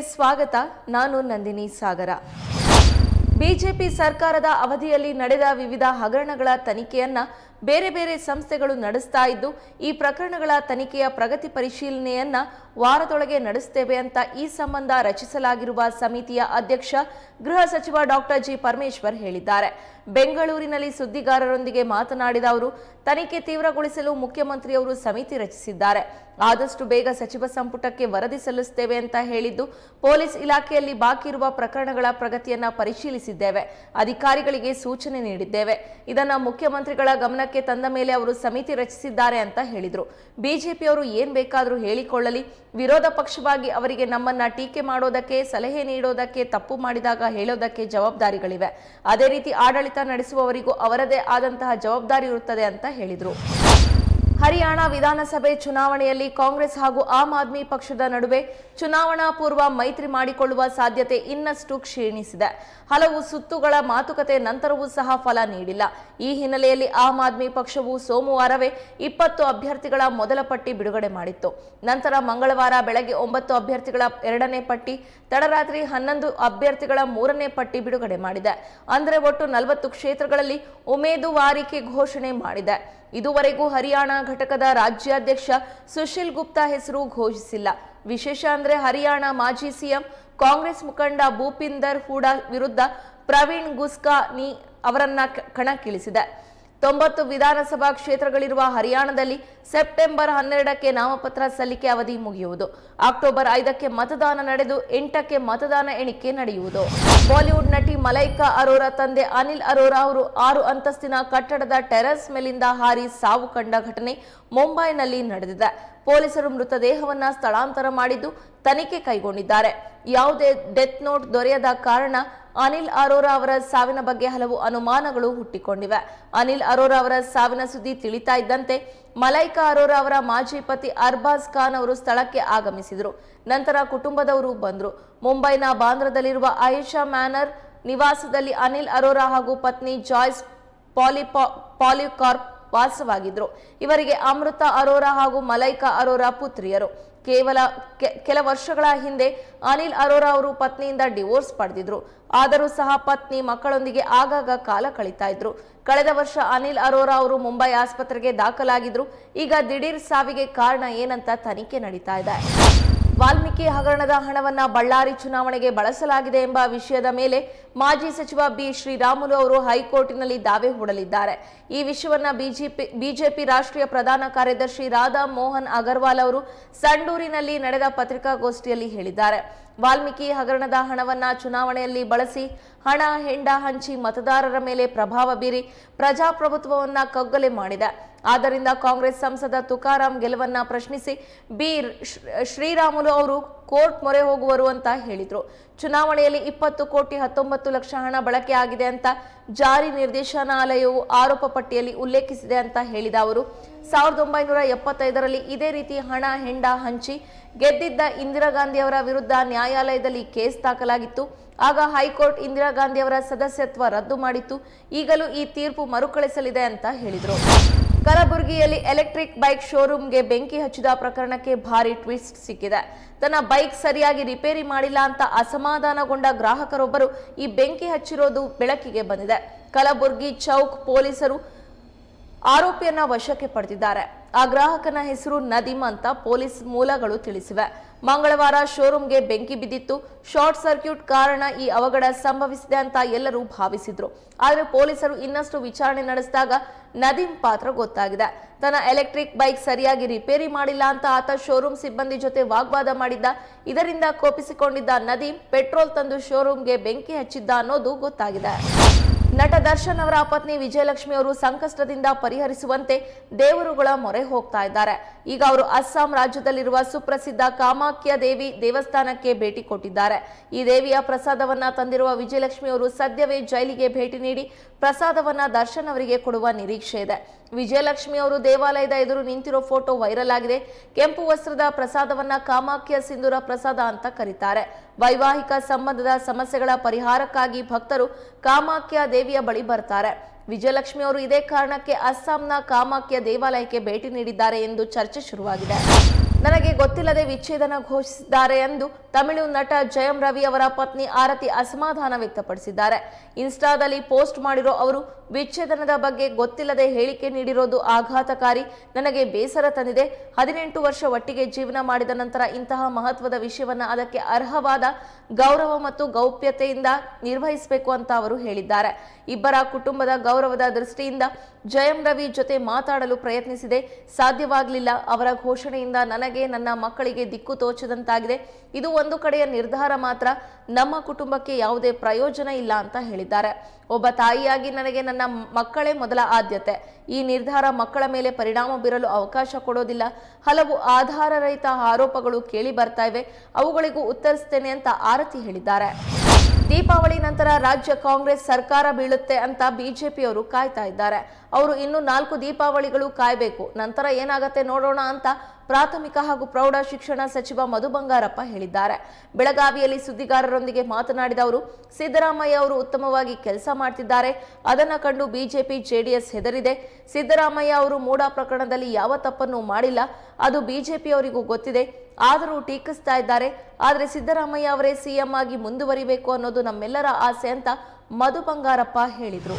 ಸ್ವಾಗತ. ನಾನು ನಂದಿನಿ ಸಾಗರ. ಬಿಜೆಪಿ ಸರ್ಕಾರದ ಅವಧಿಯಲ್ಲಿ ನಡೆದ ವಿವಿಧ ಹಗರಣಗಳ ತನಿಖೆಯನ್ನ ಬೇರೆ ಬೇರೆ ಸಂಸ್ಥೆಗಳು ನಡೆಸ್ತಾ ಇದ್ದು, ಈ ಪ್ರಕರಣಗಳ ತನಿಖೆಯ ಪ್ರಗತಿ ಪರಿಶೀಲನೆಯನ್ನ ವಾರದೊಳಗೆ ನಡೆಸುತ್ತೇವೆ ಅಂತ ಈ ಸಂಬಂಧ ರಚಿಸಲಾಗಿರುವ ಸಮಿತಿಯ ಅಧ್ಯಕ್ಷ, ಗೃಹ ಸಚಿವ ಡಾಕ್ಟರ್ ಜಿ ಪರಮೇಶ್ವರ್ ಹೇಳಿದ್ದಾರೆ. ಬೆಂಗಳೂರಿನಲ್ಲಿ ಸುದ್ದಿಗಾರರೊಂದಿಗೆ ಮಾತನಾಡಿದ ಅವರು, ತನಿಖೆ ತೀವ್ರಗೊಳಿಸಲು ಮುಖ್ಯಮಂತ್ರಿಯವರು ಸಮಿತಿ ರಚಿಸಿದ್ದಾರೆ. ಆದಷ್ಟು ಬೇಗ ಸಚಿವ ಸಂಪುಟಕ್ಕೆ ವರದಿ ಸಲ್ಲಿಸುತ್ತೇವೆ ಅಂತ ಹೇಳಿದ್ದು, ಪೊಲೀಸ್ ಇಲಾಖೆಯಲ್ಲಿ ಬಾಕಿ ಇರುವ ಪ್ರಕರಣಗಳ ಪ್ರಗತಿಯನ್ನ ಪರಿಶೀಲಿಸಿದ್ದೇವೆ. ಅಧಿಕಾರಿಗಳಿಗೆ ಸೂಚನೆ ನೀಡಿದ್ದೇವೆ. ಇದನ್ನ ಮುಖ್ಯಮಂತ್ರಿಗಳ ಗಮನಕ್ಕೆ ತಂದ ಮೇಲೆ ಅವರು ಸಮಿತಿ ರಚಿಸಿದ್ದಾರೆ ಅಂತ ಹೇಳಿದರು. ಬಿಜೆಪಿಯವರು ಏನು ಬೇಕಾದರೂ ಹೇಳಿಕೊಳ್ಳಲಿ. ವಿರೋಧ ಪಕ್ಷವಾಗಿ ಅವರಿಗೆ ನಮ್ಮನ್ನ ಟೀಕೆ ಮಾಡೋದಕ್ಕೆ, ಸಲಹೆ ನೀಡೋದಕ್ಕೆ, ತಪ್ಪು ಮಾಡಿದಾಗ ಹೇಳೋದಕ್ಕೆ ಜವಾಬ್ದಾರಿಗಳಿವೆ. ಅದೇ ರೀತಿ ಆಡಳಿತ ನಡೆಸುವವರಿಗೂ ಅವರದೇ ಆದಂತಹ ಜವಾಬ್ದಾರಿ ಇರುತ್ತದೆ ಅಂತ ಹೇಳಿದ್ರು. ಹರಿಯಾಣ ವಿಧಾನಸಭೆ ಚುನಾವಣೆಯಲ್ಲಿ ಕಾಂಗ್ರೆಸ್ ಹಾಗೂ ಆಮ್ ಆದ್ಮಿ ಪಕ್ಷದ ನಡುವೆ ಚುನಾವಣಾ ಪೂರ್ವ ಮೈತ್ರಿ ಮಾಡಿಕೊಳ್ಳುವ ಸಾಧ್ಯತೆ ಇನ್ನಷ್ಟು ಕ್ಷೀಣಿಸಿದೆ. ಹಲವು ಸುತ್ತುಗಳ ಮಾತುಕತೆ ನಂತರವೂ ಸಹ ಫಲ ನೀಡಿಲ್ಲ. ಈ ಹಿನ್ನೆಲೆಯಲ್ಲಿ ಆಮ್ ಆದ್ಮಿ ಪಕ್ಷವು ಸೋಮವಾರವೇ ಇಪ್ಪತ್ತು ಅಭ್ಯರ್ಥಿಗಳ ಮೊದಲ ಪಟ್ಟಿ ಬಿಡುಗಡೆ ಮಾಡಿತ್ತು. ನಂತರ ಮಂಗಳವಾರ ಬೆಳಗ್ಗೆ ಒಂಬತ್ತು ಅಭ್ಯರ್ಥಿಗಳ ಎರಡನೇ ಪಟ್ಟಿ, ತಡರಾತ್ರಿ ಹನ್ನೊಂದು ಅಭ್ಯರ್ಥಿಗಳ ಮೂರನೇ ಪಟ್ಟಿ ಬಿಡುಗಡೆ ಮಾಡಿದೆ. ಅಂದರೆ ಒಟ್ಟು ನಲವತ್ತು ಕ್ಷೇತ್ರಗಳಲ್ಲಿ ಉಮೇದುವಾರಿಕೆ ಘೋಷಣೆ ಮಾಡಿದೆ. ಇದುವರೆಗೂ ಹರಿಯಾಣ ಘಟಕದ ರಾಜ್ಯಾಧ್ಯಕ್ಷ ಸುಶೀಲ್ ಗುಪ್ತಾ ಹೆಸರು ಘೋಷಿಸಿಲ್ಲ. ವಿಶೇಷ ಅಂದ್ರೆ ಹರಿಯಾಣ ಮಾಜಿ ಸಿಎಂ, ಕಾಂಗ್ರೆಸ್ ಮುಖಂಡ ಭೂಪಿಂದರ್ ಹೂಡಾ ವಿರುದ್ಧ ಪ್ರವೀಣ್ ಗುಸ್ಕಾನಿ ಅವರನ್ನ ಕಣಕ್ಕಿಳಿಸಿದೆ. ತೊಂಬತ್ತು ವಿಧಾನಸಭಾ ಕ್ಷೇತ್ರಗಳಿರುವ ಹರಿಯಾಣದಲ್ಲಿ ಸೆಪ್ಟೆಂಬರ್ ಹನ್ನೆರಡಕ್ಕೆ ನಾಮಪತ್ರ ಸಲ್ಲಿಕೆ ಅವಧಿ ಮುಗಿಯುವುದು. ಅಕ್ಟೋಬರ್ ಐದಕ್ಕೆ ಮತದಾನ ನಡೆದು ಎಂಟಕ್ಕೆ ಮತದಾನ ಎಣಿಕೆ ನಡೆಯುವುದು. ಬಾಲಿವುಡ್ ನಟಿ ಮಲೈಕಾ ಅರೋರಾ ತಂದೆ ಅನಿಲ್ ಅರೋರಾ ಅವರು ಆರು ಅಂತಸ್ತಿನ ಕಟ್ಟಡದ ಟೆರೆಸ್ ಮೇಲಿಂದ ಹಾರಿ ಸಾವು ಕಂಡ ಘಟನೆ ಮುಂಬೈನಲ್ಲಿ ನಡೆದಿದೆ. ಪೊಲೀಸರು ಮೃತದೇಹವನ್ನ ಸ್ಥಳಾಂತರ ಮಾಡಿದ್ದು ತನಿಖೆ ಕೈಗೊಂಡಿದ್ದಾರೆ. ಯಾವುದೇ ಡೆತ್ ನೋಟ್ ದೊರೆಯದ ಕಾರಣ ಅನಿಲ್ ಅರೋರಾ ಅವರ ಸಾವಿನ ಬಗ್ಗೆ ಹಲವು ಅನುಮಾನಗಳು ಹುಟ್ಟಿಕೊಂಡಿವೆ. ಅನಿಲ್ ಅರೋರಾ ಅವರ ಸಾವಿನ ಸುದ್ದಿ ತಿಳಿತಾ ಇದ್ದಂತೆ ಮಲೈಕಾ ಅರೋರಾ ಅವರ ಮಾಜಿ ಪತಿ ಅರ್ಬಾಜ್ ಖಾನ್ ಅವರು ಸ್ಥಳಕ್ಕೆ ಆಗಮಿಸಿದರು. ನಂತರ ಕುಟುಂಬದವರು ಬಂದರು. ಮುಂಬೈನ ಬಾಂದ್ರದಲ್ಲಿರುವ ಆಯಿಷಾ ಮ್ಯಾನರ್ ನಿವಾಸದಲ್ಲಿ ಅನಿಲ್ ಅರೋರಾ ಹಾಗೂ ಪತ್ನಿ ಜಾಯ್ಸ್ ಪಾಲಿಪಾ ಪಾಲಿಕಾರ್ಪ್ ವಾಸವಾಗಿದ್ರು. ಇವರಿಗೆ ಅಮೃತ ಅರೋರಾ ಹಾಗೂ ಮಲೈಕಾ ಅರೋರಾ ಪುತ್ರಿಯರು. ಕೇವಲ ಕೆಲ ವರ್ಷಗಳ ಹಿಂದೆ ಅನಿಲ್ ಅರೋರಾ ಅವರು ಪತ್ನಿಯಿಂದ ಡಿವೋರ್ಸ್ ಪಡೆದಿದ್ರು. ಆದರೂ ಸಹ ಪತ್ನಿ ಮಕ್ಕಳೊಂದಿಗೆ ಆಗಾಗ ಕಾಲ ಕಳೀತಾ ಇದ್ರು. ಕಳೆದ ವರ್ಷ ಅನಿಲ್ ಅರೋರಾ ಅವರು ಮುಂಬೈ ಆಸ್ಪತ್ರೆಗೆ ದಾಖಲಾಗಿದ್ರು. ಈಗ ದಿಢೀರ್ ಸಾವಿಗೆ ಕಾರಣ ಏನಂತ ತನಿಖೆ ನಡೀತಾ ಇದೆ. ವಾಲ್ಮೀಕಿ ಹಗರಣದ ಹಣವನ್ನ ಬಳ್ಳಾರಿ ಚುನಾವಣೆಗೆ ಬಳಸಲಾಗಿದೆ ಎಂಬ ವಿಷಯದ ಮೇಲೆ ಮಾಜಿ ಸಚಿವ ಬಿ ಶ್ರೀರಾಮುಲು ಅವರು ಹೈಕೋರ್ಟ್ನಲ್ಲಿ ದಾವೆ ಹೂಡಲಿದ್ದಾರೆ. ಈ ವಿಷಯವನ್ನ ಬಿಜೆಪಿ ಬಿಜೆಪಿ ರಾಷ್ಟ್ರೀಯ ಪ್ರಧಾನ ಕಾರ್ಯದರ್ಶಿ ರಾಧಾ ಮೋಹನ್ ಅಗರ್ವಾಲ್ ಅವರು ಸಂಡೂರಿನಲ್ಲಿ ನಡೆದ ಪತ್ರಿಕಾಗೋಷ್ಠಿಯಲ್ಲಿ ಹೇಳಿದ್ದಾರೆ. ವಾಲ್ಮೀಕಿ ಹಗರಣದ ಹಣವನ್ನ ಚುನಾವಣೆಯಲ್ಲಿ ಬಳಸಿ ಹಣ, ಹೆಂಡ ಹಂಚಿ ಮತದಾರರ ಮೇಲೆ ಪ್ರಭಾವ ಬೀರಿ ಪ್ರಜಾಪ್ರಭುತ್ವವನ್ನ ಕಗ್ಗಲೆ ಮಾಡಿದೆ. ಆದ್ದರಿಂದ ಕಾಂಗ್ರೆಸ್ ಸಂಸದ ತುಕಾರಾಂ ಗೆಲುವನ್ನ ಪ್ರಶ್ನಿಸಿ ಬಿ ಶ್ರೀ- ಶ್ರೀರಾಮುಲು ಅವರು ಕೋರ್ಟ್ ಮೊರೆ ಹೋಗುವರು ಅಂತ ಹೇಳಿದ್ರು. ಚುನಾವಣೆಯಲ್ಲಿ ಇಪ್ಪತ್ತು ಕೋಟಿ ಹತ್ತೊಂಬತ್ತು ಲಕ್ಷ ಹಣ ಬಳಕೆ ಆಗಿದೆ ಅಂತ ಜಾರಿ ನಿರ್ದೇಶನಾಲಯವು ಆರೋಪ ಪಟ್ಟಿಯಲ್ಲಿ ಉಲ್ಲೇಖಿಸಿದೆ ಅಂತ ಹೇಳಿದ ಅವರು. ಸಾವಿರದ ಒಂಬೈನೂರ ಎಪ್ಪತ್ತೈದರಲ್ಲಿ ಇದೇ ರೀತಿ ಹಣ, ಹೆಂಡ ಹಂಚಿ ಗೆದ್ದಿದ್ದ ಇಂದಿರಾ ಗಾಂಧಿ ಅವರ ವಿರುದ್ಧ ನ್ಯಾಯಾಲಯದಲ್ಲಿ ಕೇಸ್ ದಾಖಲಾಗಿತ್ತು. ಆಗ ಹೈಕೋರ್ಟ್ ಇಂದಿರಾ ಗಾಂಧಿ ಅವರ ಸದಸ್ಯತ್ವ ರದ್ದು ಮಾಡಿತ್ತು. ಈಗಲೂ ಈ ತೀರ್ಪು ಮರುಕಳಿಸಲಿದೆ ಅಂತ ಹೇಳಿದರು. ಕಲಬುರಗಿಯಲ್ಲಿ ಎಲೆಕ್ಟ್ರಿಕ್ ಬೈಕ್ ಶೋರೂಮ್ಗೆ ಬೆಂಕಿ ಹಚ್ಚಿದ ಪ್ರಕರಣಕ್ಕೆ ಭಾರಿ ಟ್ವಿಸ್ಟ್ ಸಿಕ್ಕಿದೆ. ತನ್ನ ಬೈಕ್ ಸರಿಯಾಗಿ ರಿಪೇರಿ ಮಾಡಿಲ್ಲ ಅಂತ ಅಸಮಾಧಾನಗೊಂಡ ಗ್ರಾಹಕರೊಬ್ಬರು ಈ ಬೆಂಕಿ ಹಚ್ಚಿರೋದು ಬೆಳಕಿಗೆ ಬಂದಿದೆ. ಕಲಬುರ್ಗಿ ಚೌಕ್ ಪೊಲೀಸರು ಆರೋಪಿಯನ್ನ ವಶಕ್ಕೆ ಪಡೆದಿದ್ದಾರೆ. ಆ ಗ್ರಾಹಕನ ಹೆಸರು ನದೀಮ್ ಅಂತ ಪೊಲೀಸ್ ಮೂಲಗಳು ತಿಳಿಸಿವೆ. ಮಂಗಳವಾರ ಶೋರೂಮ್ಗೆ ಬೆಂಕಿ ಬಿದ್ದಿತ್ತು. ಶಾರ್ಟ್ ಸರ್ಕ್ಯೂಟ್ ಕಾರಣ ಈ ಅವಘಡ ಸಂಭವಿಸಿದೆ ಅಂತ ಎಲ್ಲರೂ ಭಾವಿಸಿದ್ರು. ಆದರೆ ಪೊಲೀಸರು ಇನ್ನಷ್ಟು ವಿಚಾರಣೆ ನಡೆಸಿದಾಗ ನದೀಮ್ ಪಾತ್ರ ಗೊತ್ತಾಗಿದೆ. ತನ್ನ ಎಲೆಕ್ಟ್ರಿಕ್ ಬೈಕ್ ಸರಿಯಾಗಿ ರಿಪೇರಿ ಮಾಡಿಲ್ಲ ಅಂತ ಆತ ಶೋರೂಮ್ ಸಿಬ್ಬಂದಿ ಜೊತೆ ವಾಗ್ವಾದ ಮಾಡಿದ್ದ. ಇದರಿಂದ ಕೋಪಿಸಿಕೊಂಡಿದ್ದ ನದೀಮ್ ಪೆಟ್ರೋಲ್ ತಂದು ಶೋರೂಮ್ಗೆ ಬೆಂಕಿ ಹಚ್ಚಿದ್ದ ಅನ್ನೋದು ಗೊತ್ತಾಗಿದೆ. ನಟ ದರ್ಶನ್ ಅವರ ಪತ್ನಿ ವಿಜಯಲಕ್ಷ್ಮಿ ಅವರು ಸಂಕಷ್ಟದಿಂದ ಪರಿಹರಿಸುವಂತೆ ದೇವರುಗಳ ಮೊರೆ ಹೋಗ್ತಾ ಇದ್ದಾರೆ. ಈಗ ಅವರು ಅಸ್ಸಾಂ ರಾಜ್ಯದಲ್ಲಿರುವ ಸುಪ್ರಸಿದ್ಧ ಕಾಮಾಖ್ಯ ದೇವಿ ದೇವಸ್ಥಾನಕ್ಕೆ ಭೇಟಿ ಕೊಟ್ಟಿದ್ದಾರೆ. ಈ ದೇವಿಯ ಪ್ರಸಾದವನ್ನ ತಂದಿರುವ ವಿಜಯಲಕ್ಷ್ಮಿ ಅವರು ಸದ್ಯವೇ ಜೈಲಿಗೆ ಭೇಟಿ ನೀಡಿ ಪ್ರಸಾದವನ್ನ ದರ್ಶನ್ ಅವರಿಗೆ ಕೊಡುವ ನಿರೀಕ್ಷೆ ಇದೆ. ವಿಜಯಲಕ್ಷ್ಮಿ ಅವರು ದೇವಾಲಯದ ಎದುರು ನಿಂತಿರೋ ಫೋಟೋ ವೈರಲ್ ಆಗಿದೆ. ಕೆಂಪು ವಸ್ತ್ರದ ಪ್ರಸಾದವನ್ನ ಕಾಮಾಖ್ಯ ಸಿಂಧೂರ ಪ್ರಸಾದ ಅಂತ ಕರೀತಾರೆ. ವೈವಾಹಿಕ ಸಂಬಂಧದ ಸಮಸ್ಯೆಗಳ ಪರಿಹಾರಕ್ಕಾಗಿ ಭಕ್ತರು ಕಾಮಾಖ್ಯ ದೇವಿಯ ಬಳಿ ಬರ್ತಾರೆ. ವಿಜಯಲಕ್ಷ್ಮಿ ಅವರು ಇದೇ ಕಾರಣಕ್ಕೆ ಅಸ್ಸಾಂನ ಕಾಮಾಖ್ಯ ದೇವಾಲಯಕ್ಕೆ ಭೇಟಿ ನೀಡಿದ್ದಾರೆ ಎಂದು ಚರ್ಚೆ ಶುರುವಾಗಿದೆ. ನನಗೆ ಗೊತ್ತಿಲ್ಲದೆ ವಿಚ್ಛೇದನ ಘೋಷಿಸಿದ್ದಾರೆ ಎಂದು ತಮಿಳು ನಟ ಜಯಂ ರವಿ ಅವರ ಪತ್ನಿ ಆರತಿ ಅಸಮಾಧಾನ ವ್ಯಕ್ತಪಡಿಸಿದ್ದಾರೆ. ಇನ್ಸ್ಟಾದಲ್ಲಿ ಪೋಸ್ಟ್ ಮಾಡಿರೋ ಅವರು, ವಿಚ್ಛೇದನದ ಬಗ್ಗೆ ಗೊತ್ತಿಲ್ಲದೆ ಹೇಳಿಕೆ ನೀಡಿರೋದು ಆಘಾತಕಾರಿ, ನನಗೆ ಬೇಸರ ತಂದಿದೆ. ಹದಿನೆಂಟು ವರ್ಷ ಒಟ್ಟಿಗೆ ಜೀವನ ಮಾಡಿದ ನಂತರ ಇಂತಹ ಮಹತ್ವದ ವಿಷಯವನ್ನ ಅದಕ್ಕೆ ಅರ್ಹವಾದ ಗೌರವ ಮತ್ತು ಗೌಪ್ಯತೆಯಿಂದ ನಿರ್ವಹಿಸಬೇಕು ಅಂತ ಅವರು ಹೇಳಿದ್ದಾರೆ. ಇಬ್ಬರ ಕುಟುಂಬದ ಗೌರವದ ದೃಷ್ಟಿಯಿಂದ ಜಯಂ ರವಿ ಜೊತೆ ಮಾತಾಡಲು ಪ್ರಯತ್ನಿಸಿದೆ. ಸಾಧ್ಯವಾಗಲಿಲ್ಲ ಅವರ ಘೋಷಣೆಯಿಂದ ನನಗೆ ನನ್ನ ಮಕ್ಕಳಿಗೆ ದಿಕ್ಕು ತೋಚದಂತಾಗಿದೆ. ಇದು ಒಂದು ಕಡೆಯ ನಿರ್ಧಾರ ಮಾತ್ರ. ನಮ್ಮ ಕುಟುಂಬಕ್ಕೆ ಯಾವುದೇ ಪ್ರಯೋಜನ ಇಲ್ಲ ಅಂತ ಹೇಳಿದ್ದಾರೆ. ಒಬ್ಬ ತಾಯಿಯಾಗಿ ನನಗೆ ನನ್ನ ಮಕ್ಕಳೇ ಮೊದಲ ಆದ್ಯತೆ. ಈ ನಿರ್ಧಾರ ಮಕ್ಕಳ ಮೇಲೆ ಪರಿಣಾಮ ಬೀರಲು ಅವಕಾಶ ಕೊಡೋದಿಲ್ಲ. ಹಲವು ಆಧಾರರಹಿತ ಆರೋಪಗಳು ಕೇಳಿ ಬರ್ತಾ ಇವೆ. ಅವುಗಳಿಗೂ ಉತ್ತರಿಸ್ತೇನೆ ಅಂತ ಆರತಿ ಹೇಳಿದ್ದಾರೆ. ದೀಪಾವಳಿ ನಂತರ ರಾಜ್ಯ ಕಾಂಗ್ರೆಸ್ ಸರ್ಕಾರ ಬೀಳುತ್ತೆ ಅಂತ ಬಿಜೆಪಿಯವರು ಕಾಯ್ತಾ ಇದ್ದಾರೆ. ಅವರು ಇನ್ನು ನಾಲ್ಕು ದೀಪಾವಳಿಗಳು ಕಾಯಬೇಕು. ನಂತರ ಏನಾಗತ್ತೆ ನೋಡೋಣ ಅಂತ ಪ್ರಾಥಮಿಕ ಹಾಗೂ ಪ್ರೌಢ ಶಿಕ್ಷಣ ಸಚಿವ ಮಧು ಬಂಗಾರಪ್ಪ ಹೇಳಿದ್ದಾರೆ. ಬೆಳಗಾವಿಯಲ್ಲಿ ಸುದ್ದಿಗಾರರೊಂದಿಗೆ ಮಾತನಾಡಿದ ಅವರು, ಸಿದ್ದರಾಮಯ್ಯ ಅವರು ಉತ್ತಮವಾಗಿ ಕೆಲಸ ಮಾಡ್ತಿದ್ದಾರೆ. ಅದನ್ನು ಕಂಡು ಬಿಜೆಪಿ, ಜೆಡಿಎಸ್ ಹೆದರಿದೆ. ಸಿದ್ದರಾಮಯ್ಯ ಅವರು ಮೂಡ ಪ್ರಕರಣದಲ್ಲಿ ಯಾವ ತಪ್ಪನ್ನು ಮಾಡಿಲ್ಲ. ಅದು ಬಿಜೆಪಿಯವರಿಗೂ ಗೊತ್ತಿದೆ. ಆದರೂ ಟೀಕಿಸ್ತಾ ಇದ್ದಾರೆ. ಆದರೆ ಸಿದ್ದರಾಮಯ್ಯ ಅವರೇ ಸಿಎಂ ಆಗಿ ಮುಂದುವರಿಬೇಕು ಅನ್ನೋದು ನಮ್ಮೆಲ್ಲರ ಆಸೆ ಅಂತ ಮಧು ಬಂಗಾರಪ್ಪ ಹೇಳಿದರು.